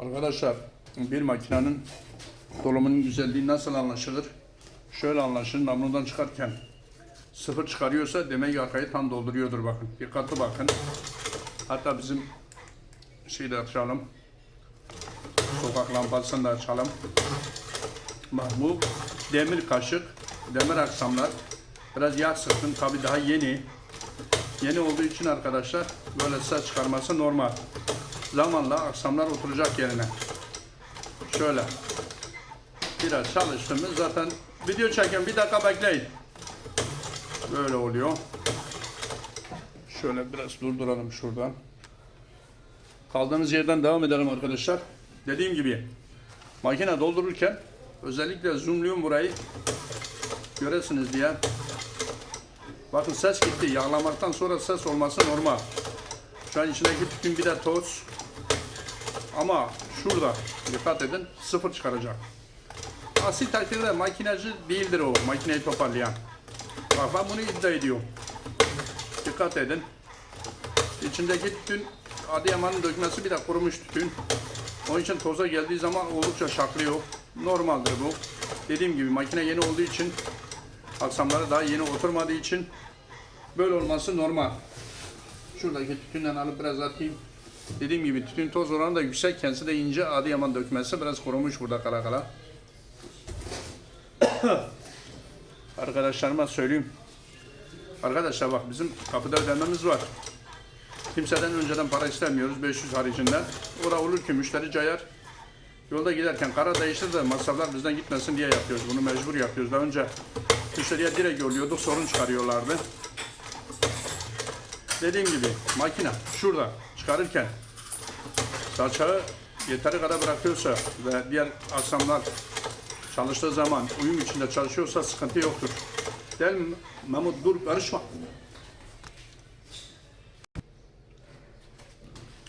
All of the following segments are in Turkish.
Arkadaşlar bir makinenin dolumunun güzelliği nasıl anlaşılır? Şöyle anlaşılır. Namludan çıkarken sıfır çıkarıyorsa demek ki arkayı tam dolduruyordur bakın. Dikkatli bakın. Hatta bizim şeyi de açalım. Sokak lambasını da açalım. Bak bu demir kaşık, demir aksamlar. Biraz yağ sıktım. Tabi daha yeni. Yeni olduğu için arkadaşlar böyle ses çıkarması normal. Zamanla aksamlar oturacak yerine. Şöyle. Biraz çalıştığımız zaten video çekin bir dakika bekleyin. Böyle oluyor. Şöyle biraz durduralım şuradan. Kaldığımız yerden devam edelim arkadaşlar. Dediğim gibi makine doldururken özellikle zoomluyorum burayı göresiniz diye. Bakın ses gitti. Yağlamaktan sonra ses olması normal. Şu an içindeki tütün bir de toz. Ama şurada dikkat edin sıfır çıkaracak. Asil takdirde makinacı değildir o makineyi toparlayan. Bak ben bunu iddia ediyorum. Dikkat edin. İçindeki tütün Adıyaman'ın dökmesi bir de kurumuş tütün. Onun için toza geldiği zaman oldukça şaklıyor. Normaldir bu. Dediğim gibi makine yeni olduğu için aksamları daha yeni oturmadığı için böyle olması normal. Şuradaki tütünden alıp biraz atayım. Dediğim gibi tütün toz oranı da yüksek. Kendisi de ince Adıyaman dökmesi. Biraz kurumuş burada kala kala. Arkadaşlarıma söyleyeyim. Arkadaşlar bak bizim kapıda ödememiz var. Kimseden önceden para istemiyoruz 500 haricinden. Ora olur ki müşteri cayar. Yolda giderken kara değiştir de masraflar bizden gitmesin diye yapıyoruz. Bunu mecbur yapıyoruz. Daha önce müşteriye direkt yolluyorduk sorun çıkarıyorlardı. Dediğim gibi makine şurada çıkarırken salçağı yeteri kadar bırakıyorsa ve diğer aksamlar çalıştığı zaman uyum içinde çalışıyorsa sıkıntı yoktur. Değil mi? Mahmut dur karışma.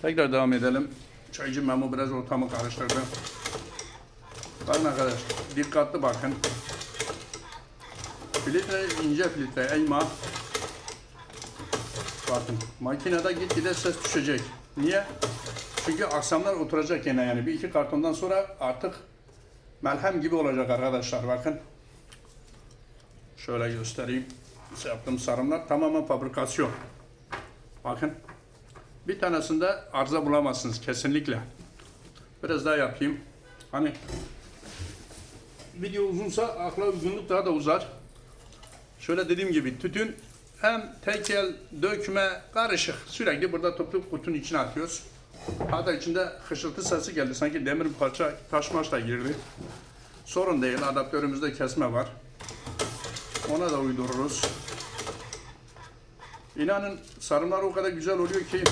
Tekrar devam edelim. Çaycı Memo biraz ortamı karıştırdı. Bakın arkadaşlar dikkatli bakın. Filtre ince filtre elma. Bakın makinede gitgide ses düşecek. Niye? Çünkü aksamlar oturacak yine yani. Bir iki kartondan sonra artık melhem gibi olacak arkadaşlar bakın. Şöyle göstereyim. Size yaptığım sarımlar tamamen fabrikasyon. Bakın. Bir tanesinde arıza bulamazsınız kesinlikle. Biraz daha yapayım. Hani video uzunsa akla uygunluk daha da uzar. Şöyle dediğim gibi tütün hem tekel, dökme, karışık. Sürekli burada toplu kutunun içine atıyoruz. Hatta içinde hışıltı sesi geldi. Sanki demir bir parça taş maç da girdi. Sorun değil. Adaptörümüzde kesme var. Ona da uydururuz. İnanın sarımlar o kadar güzel oluyor ki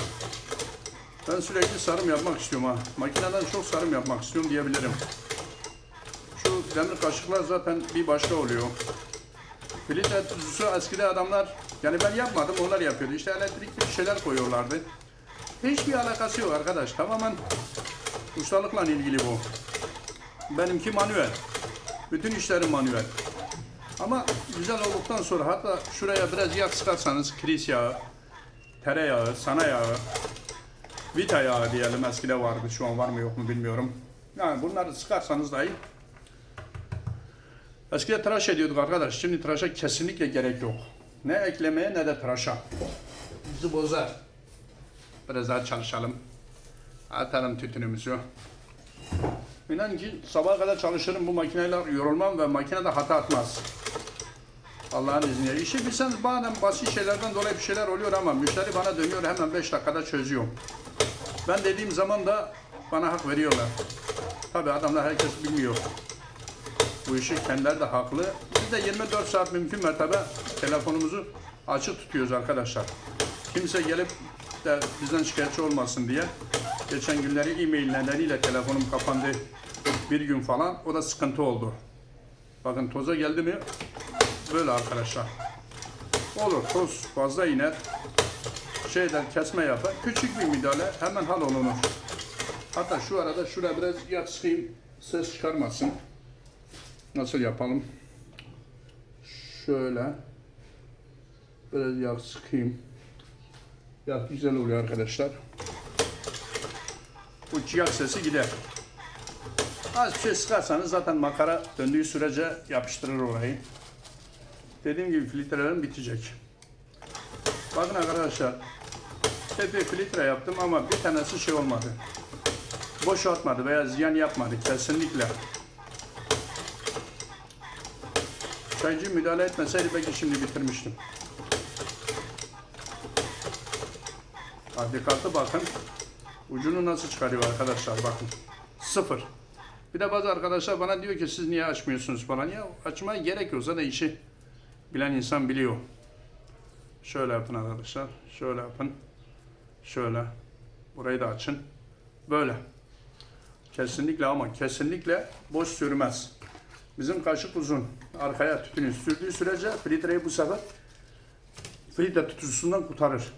ben sürekli sarım yapmak istiyorum ha. Makineden çok sarım yapmak istiyorum diyebilirim. Şu demir kaşıklar zaten bir başka oluyor. Filtre tuzusu eskide adamlar yani ben yapmadım onlar yapıyordu. İşte elektrikli bir şeyler koyuyorlardı. Hiçbir alakası yok arkadaş. Tamamen ustalıkla ilgili bu. Benimki manuel. Bütün işlerim manuel. Ama güzel olduktan sonra hatta şuraya biraz yağ sıkarsanız kiris yağı, tereyağı, sana yağı, vita yağı diyelim eskide vardı şu an var mı yok mu bilmiyorum. Yani bunları sıkarsanız dahi Eskiden tıraş ediyorduk arkadaş. Şimdi tıraşa kesinlikle gerek yok. Ne eklemeye ne de tıraşa. Bizi bozar. Biraz daha çalışalım. Atalım tütünümüzü. İnan ki sabaha kadar çalışırım bu makineyle yorulmam ve makine de hata atmaz. Allah'ın izniyle. İşi bilseniz bazen basit şeylerden dolayı bir şeyler oluyor ama müşteri bana dönüyor hemen 5 dakikada çözüyor. Ben dediğim zaman da bana hak veriyorlar. Tabi adamlar herkes bilmiyor. Bu işi kendileri de haklı. Biz de 24 saat mümkün mertebe telefonumuzu açık tutuyoruz arkadaşlar. Kimse gelip de bizden şikayetçi olmasın diye. Geçen günleri e-mail telefonum kapandı bir gün falan. O da sıkıntı oldu. Bakın toza geldi mi böyle arkadaşlar. Olur toz fazla iner. Şeyden kesme yapar. Küçük bir müdahale hemen hal olunur. Hatta şu arada şuraya biraz yağ sıkayım. Ses çıkarmasın. Nasıl yapalım? Şöyle. Biraz yağ sıkayım. Yağ güzel oluyor arkadaşlar. bu ciyak sesi gider. Az bir şey sıkarsanız zaten makara döndüğü sürece yapıştırır orayı. Dediğim gibi filtrelerim bitecek. Bakın arkadaşlar. Epey filtre yaptım ama bir tanesi şey olmadı. Boşaltmadı veya ziyan yapmadı kesinlikle. Çaycı müdahale etmeseydi belki şimdi bitirmiştim. Bak dikkatli bakın. Ucunu nasıl çıkarıyor arkadaşlar bakın. Sıfır. Bir de bazı arkadaşlar bana diyor ki siz niye açmıyorsunuz falan. Ya açmaya gerek yok zaten işi bilen insan biliyor. Şöyle yapın arkadaşlar. Şöyle yapın. Şöyle. Burayı da açın. Böyle. Kesinlikle ama kesinlikle boş sürmez. Bizim kaşık uzun. Arkaya tütünü sürdüğü sürece filtreyi bu sefer filtre tutucusundan kurtarır.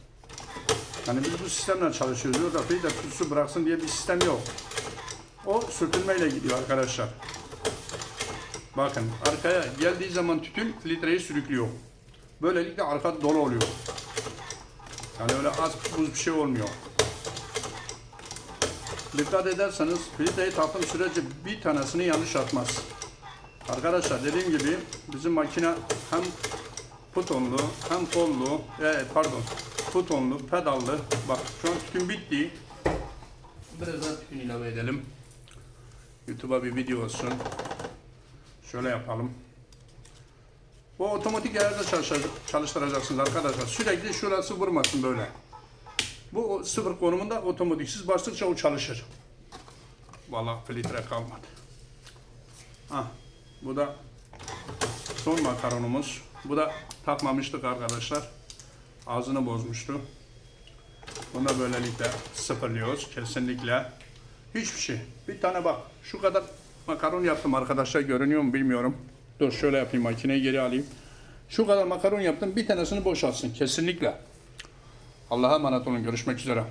Yani biz bu sistemle çalışıyoruz. Orada filtre tutucusu bıraksın diye bir sistem yok. O sürtünmeyle gidiyor arkadaşlar. Bakın arkaya geldiği zaman tütün filtreyi sürüklüyor. Böylelikle arka dolu oluyor. Yani öyle az buz bir şey olmuyor. Dikkat ederseniz filtreyi taktığım sürece bir tanesini yanlış atmaz. Arkadaşlar dediğim gibi bizim makine hem butonlu hem kollu, e, pardon butonlu, pedallı. Bak şu an tütün bitti. Biraz daha tütün ilave edelim. YouTube'a bir video olsun. Şöyle yapalım. Bu otomatik çalışacak- çalıştıracaksınız arkadaşlar. Sürekli şurası vurmasın böyle. Bu sıfır konumunda otomatiksiz bastıkça o çalışır. Vallahi filtre kalmadı. Ha, bu da son makaronumuz. Bu da takmamıştık arkadaşlar. Ağzını bozmuştu. Bunu da böylelikle sıfırlıyoruz kesinlikle. Hiçbir şey. Bir tane bak. Şu kadar makaron yaptım arkadaşlar. Görünüyor mu bilmiyorum. Dur şöyle yapayım makineyi geri alayım. Şu kadar makaron yaptım. Bir tanesini boşaltsın kesinlikle. Allah'a emanet olun. Görüşmek üzere.